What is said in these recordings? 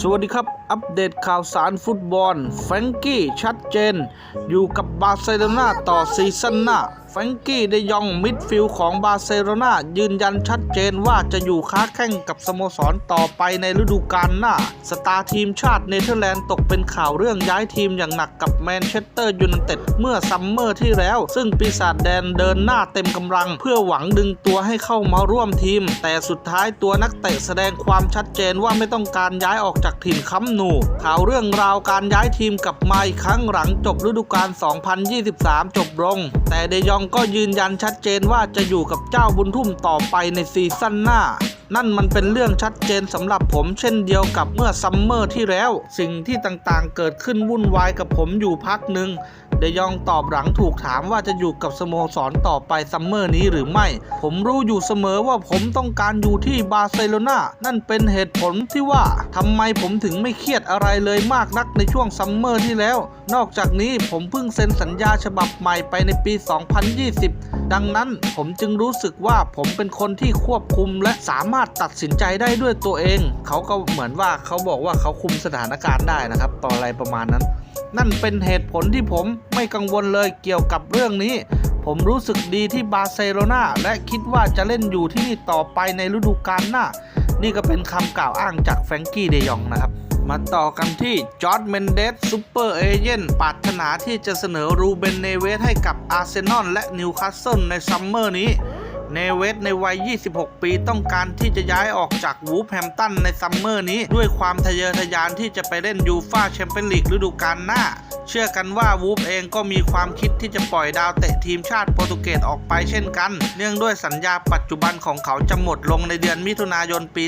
สวัสดีครับ อัปเดตข่าวสารฟุตบอล แฟรงกี้ ชัดเจน อยู่กับบาร์เซโลนาต่อซีซั่นหน้า ฟรงกี้เดยองมิดฟิลด์ของบาร์เซโลนายืนยันชัดเจนว่าจะอยู่ค้าแข่งกับสโมสรต่อไปในฤดูกาลหน้า สตาร์ทีมชาติเนเธอร์แลนด์ตกเป็นข่าวเรื่องย้ายทีมอย่างหนักกับแมนเชสเตอร์ยูไนเต็ดเมื่อซัมเมอร์ที่แล้ว ซึ่งปีศาจแดนเดินหน้าเต็มกำลัง เพื่อหวังดึงตัวให้เข้ามาร่วมทีม แต่สุดท้ายตัวนักเตะแสดงความชัดเจนว่าไม่ต้องการย้ายออกจากถิ่นค้ำนูข่าวเรื่องราวการย้ายทีมกับมาอีกครั้งหลังจบฤดูกาล 2023 จบลง แต่เดยองก็ยืนยันชัดเจนว่าจะอยู่กับเจ้าบุญทุ่มต่อไปในซีซั่นหน้า นั่นมันเป็นเรื่องชัดเจนสำหรับผมเช่นเดียวกับเมื่อซัมเมอร์ที่แล้ว สิ่งที่ต่างๆเกิดขึ้นวุ่นวายกับผมอยู่พักหนึ่ง เดยองตอบหลังถูกถามว่าจะอยู่กับสโมสรต่อไปซัมเมอร์นี้หรือไม่ ผมรู้อยู่เสมอว่าผมต้องการอยู่ที่บาร์เซโลนานั่นเป็นเหตุผลที่ว่าทำไมผมถึงไม่เครียดอะไรเลยมากนักในช่วงซัมเมอร์ที่แล้ว นอกจากนี้ผมเพิ่งเซ็นสัญญาฉบับใหม่ไปในปี 2020 ดังนั้นผมจึงรู้สึกว่าผมเป็นคนที่ควบคุมและสามารถตัดสินใจได้ด้วยตัวเอง เขาก็เหมือนว่าเขาบอกว่าเขาคุมสถานการณ์ได้นะครับต่ออะไรประมาณนั้น นั่นเป็นเหตุผลที่ผมไม่กังวลเลยเกี่ยวกับเรื่องนี้ ผมรู้สึกดีที่บาร์เซโลนาและคิดว่าจะเล่นอยู่ที่นี่ต่อไปในฤดูกาลหน้า นี่ก็เป็นคำกล่าวอ้างจากแฟรงกี้เดยองนะครับ มาต่อกันที่จอร์ดเมนเดสซูเปอร์เอเจนต์ปรารถนาที่จะเสนอรูเบนเนเวสให้กับอาร์เซนอลและนิวคาสเซิลในซัมเมอร์นี้ เนเวสในวัย 26 ปีต้องการที่จะย้ายออกจากวูฟแฮมตันในซัมเมอร์นี้ ด้วยความทะเยอทะยานที่จะไปเล่นยูฟาแชมเปี้ยนลีกฤดูกาลหน้า เชื่อกันว่าวูฟเองก็มีความคิดที่จะปล่อยดาวเตะทีมชาติโปรตุเกสออกไปเช่นกัน เนื่องด้วยสัญญาปัจจุบันของเขาจะหมดลงในเดือนมิถุนายนปี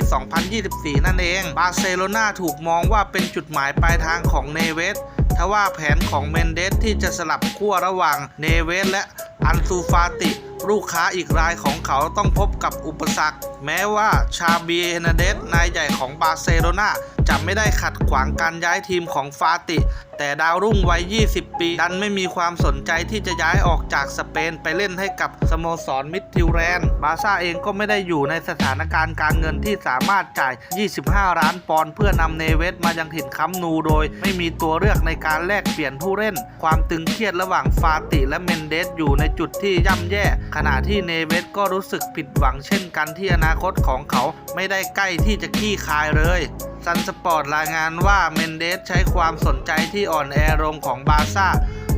2024 นั่นเอง บาร์เซโลนาถูกมองว่าเป็นจุดหมายปลายทางของเนเวสทว่าแผนของเมนเดสที่จะสลับขั้วระหว่างเนเวสและอันซูฟาติ ลูกค้าอีกรายของเขาต้องพบกับอุปสรรคแม้ว่าชาบีเฮนเดสนายใหญ่ของบาร์เซโลนาจะไม่ได้ขัดขวางการย้ายทีมของฟาติ แต่ดาวรุ่งวัย 20 ปีดันไม่มีความสนใจที่จะย้ายออกจากสเปนไปเล่นให้กับสโมสรมิดทิวแรนบาซ่าเองก็ไม่ได้อยู่ในสถานการณ์การเงินที่สามารถจ่าย 25 ล้านปอนด์เพื่อนำเนเวสมายังถิ่นค้ำนูโดย ไม่มีตัวเลือกในการแลกเปลี่ยนผู้เล่น ความตึงเครียดระหว่างฟาติและเมนเดสอยู่ในจุดที่ย่ำแย่ ขณะที่เนเวสก็รู้สึกผิดหวังเช่นกันที่อนาาคตของเขาไม่ได้ใกล้ที่จะขี้คายเลยซันสปอร์ตรายงานว่าเมนเดสใช้ความสนใจที่อ่อนแอลงของบาร์ซ่า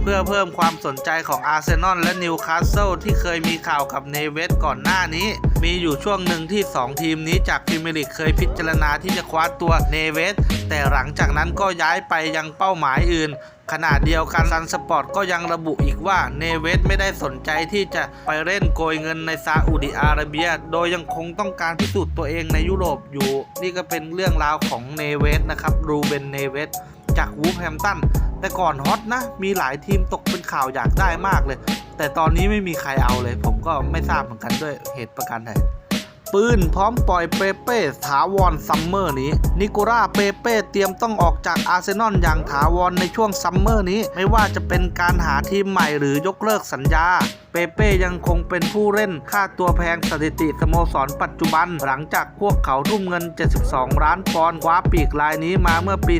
เพื่อเพิ่มความสนใจของอาร์เซนอลและนิวคาสเซิลที่เคยมีข่าวกับเนเวสก่อนหน้านี้ มีอยู่ช่วงหนึ่งที่ 2 ทีมนี้จากพรีเมียร์ลีกเคยพิจารณาที่จะคว้าตัวเนเวส แต่หลังจากนั้นก็ย้ายไปยังเป้าหมายอื่นขณะเดียวกันซันสปอร์ตก็ยังระบุอีกว่าเนเวสไม่ได้สนใจที่จะไปเล่นโกยเงินในซาอุดิอาระเบีย โดยยังคงต้องการพิสูจน์ตัวเองในยุโรปอยู่ นี่ก็เป็นเรื่องราวของเนเวสนะครับรูเบนเนเวสจากวูฟแฮมตันแต่ก่อนฮอตนะ มีหลายทีมตกเป็นข่าวอยากได้มากเลย แต่ตอนนี้ไม่มีใครเอาเลย ก็ไม่ทราบเหมือนกันด้วยเหตุประการใดปืนพร้อมปล่อยเปเป้ถาวรซัมเมอร์นี้ นิโคล่าเปเป้เตรียมต้องออกจากอาร์เซนอลอย่างถาวรในช่วงซัมเมอร์นี้ ไม่ว่าจะเป็นการหาทีมใหม่หรือยกเลิกสัญญา เปเป้ยังคงเป็นผู้เล่นค่าตัวแพงสถิติสโมสรปัจจุบัน หลังจากพวกเขาทุ่มเงิน 72 ล้านปอนด์คว้าปีกรายนี้มาเมื่อปี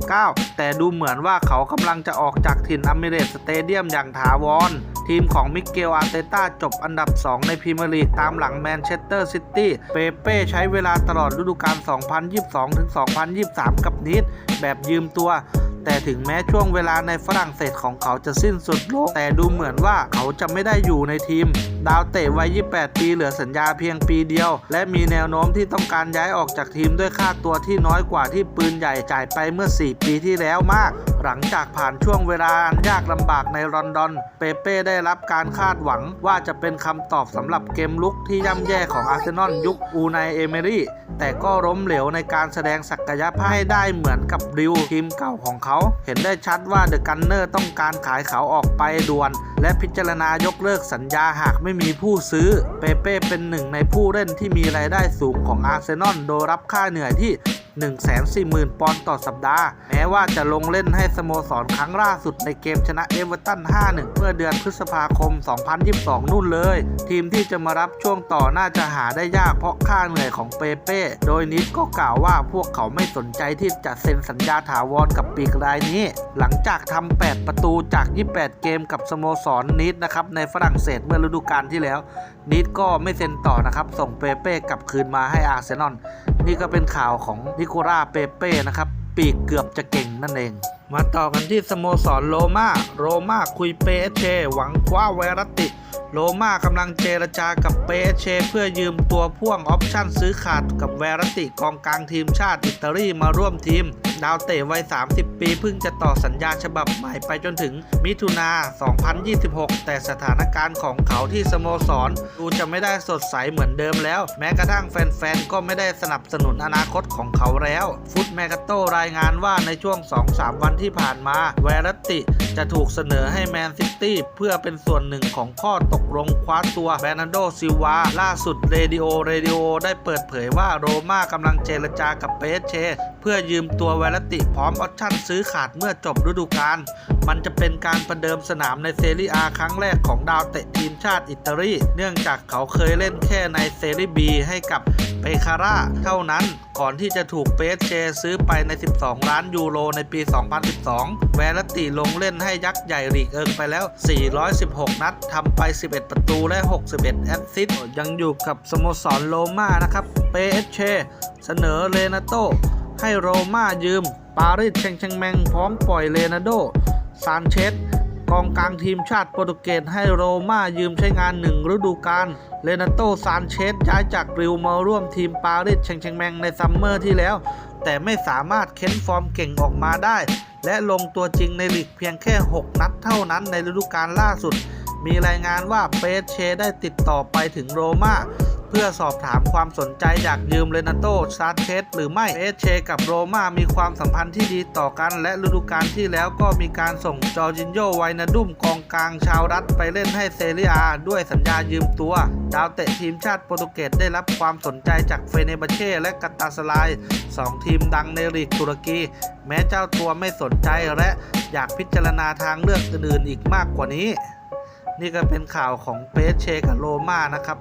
2019 แต่ดูเหมือนว่าเขากำลังจะออกจากถิ่นอเมเรตสเตเดียมอย่างถาวร ทีมของมิเกลอาร์เตต้าจบอันดับ 2 ในพรีเมียร์ลีกตามหลังแมนเชสเตอร์ซิตี้ เปเป้ใช้เวลาตลอดฤดูกาล 2022-2023 กับนิดแบบยืมตัว แต่ถึงแม้ช่วงเวลาในฝรั่งเศสของเขาจะสิ้นสุดลงแต่ดูเหมือนว่าเขาจะไม่ได้อยู่ในทีม ดาวเตะวัย 28 ปีเหลือสัญญาเพียงปีเดียว และมีแนวโน้มที่ต้องการย้ายออกจากทีมด้วยค่าตัวที่น้อยกว่าที่ปืนใหญ่จ่ายไปเมื่อ 4 ปีที่แล้วมาก หลังจากผ่านช่วงเวลาอันยากลำบากในลอนดอน เปเป้ได้รับการคาดหวังว่าจะเป็นคำตอบสำหรับเกมลุกที่ย่ำแย่ของอาร์เซนอลยุคอูไนเอเมรี่ แต่ก็ล้มเหลวในการแสดงศักยภาพให้ได้เหมือนกับริวทีมเก่าของเขา เห็นได้ชัดว่าเดอะกันเนอร์ต้องการขายเขาออกไปด่วน และพิจารณายกเลิกสัญญาหากไม่มีผู้ซื้อ เปเป้เป็นหนึ่งในผู้เล่นที่มีรายได้สูงของอาร์เซนอลโดยรับค่าเหนื่อยที่ 140,000 ปอนด์ต่อสัปดาห์ แม้ว่าจะลงเล่นให้สโมสรครั้งล่าสุดในเกมชนะเอเวอร์ตัน 5-1 เมื่อเดือนพฤษภาคม 2022 นู่นเลย ทีมที่จะมารับช่วงต่อน่าจะหาได้ยากเพราะค่าเหนื่อยของเปเป้ โดยนิดก็กล่าวว่าพวกเขาไม่สนใจที่จะเซ็นสัญญาถาวรกับปีกรายนี้ หลังจากทำ 8 ประตูจาก 28 เกมกับสโมสรนิดนะครับในฝรั่งเศสเมื่อฤดูกาลที่แล้ว นิดก็ไม่เซ็นต่อนะครับส่งเปเป้กลับคืนมาให้อาร์เซนอล นี่ก็เป็นข่าวของนิโคล่าเปเป้นะครับ ปีกเกือบจะเก่งนั่นเอง มาต่อกันที่สโมสรโรมาโรมาคุยเปเชหวังคว้าไวรัตติโรม่ากำลังเจรจากับเปเชเพื่อยืมตัวพ่วงออปชั่นซื้อขาดกับแวรัติกองกลางทีมชาติอิตาลีมาร่วมทีม ดาวเตะวัย 30 ปีเพิ่งจะต่อสัญญาฉบับใหม่ไปจนถึงมิถุนา 2026 แต่สถานการณ์ของเขาที่สโมสรดูจะไม่ได้สดใสเหมือนเดิมแล้ว แม้กระทั่งแฟนๆ ก็ไม่ได้สนับสนุนอนาคตของเขาแล้ว ฟุตแมกาโตรายงานว่าในช่วง 2-3 วันที่ผ่านมาเวรัตติจะถูกเสนอให้แมนซิตี้เพื่อเป็นส่วนหนึ่งของข้อตกลงคว้าตัวแบรนันโดซิลวาล่าสุดเรดิโอเรดิโอได้เปิดเผยว่าโรม่ากำลังเจรจากับเปเช เพื่อยืมตัวเวรัตติพร้อมออปชั่นซื้อขาดเมื่อจบฤดูกาล มันจะเป็นการประเดิมสนามในเซเรียอาครั้งแรกของดาวเตะทีมชาติอิตาลี เนื่องจากเขาเคยเล่นแค่ในเซเรียบีให้กับเปคาร่าเท่านั้นก่อนที่จะถูกเปสเชซื้อไปใน 12 ล้านยูโรในปี 2012 แวรตติลงเล่นให้ยักษ์ใหญ่ลีกเอิงไปแล้ว 416 นัดทำไป 11 ประตูและ 61 แอสซิสต์ยังอยู่กับสโมสรโรม่านะครับ เปสเชเสนอเลนาโต ให้โรม่ายืม ปารีสแชงแชงแมงพร้อมปล่อยเลนาโด ซานเชสกองกลางทีมชาติโปรตุเกสให้โรม่ายืมใช้งานหนึ่งฤดูกาล เลนาโตซานเชสย้ายจากริวมาร่วมทีมปารีสแชงแชงแมงในซัมเมอร์ที่แล้ว แต่ไม่สามารถเค้นฟอร์มเก่งออกมาได้ และลงตัวจริงในลีกเพียงแค่ 6 นัดเท่านั้นในฤดูกาลล่าสุด มีรายงานว่าเปเชได้ติดต่อไปถึงโรม่า เพื่อสอบถามความสนใจอยากยืมเรนาโตซาเชสหรือไม่เอเชกับโรม่ามีความสัมพันธ์ที่ดีต่อกัน และฤดูกาลที่แล้วก็มีการส่งจอร์จินโยไวนาดุมกองกลางชาวรัฐไปเล่นให้เซเรียด้วยสัญญายืมตัว ดาวเตะทีมชาติโปรตุเกสได้รับความสนใจจากเฟเนบาเช่และกาตาสลายสองทีมดังในลีกตุรกี แม้เจ้าตัวไม่สนใจและอยากพิจารณาทางเลือกอื่นๆอีกมากกว่านี้ นี่ก็เป็นข่าวของเปเชกับโรม่านะครับ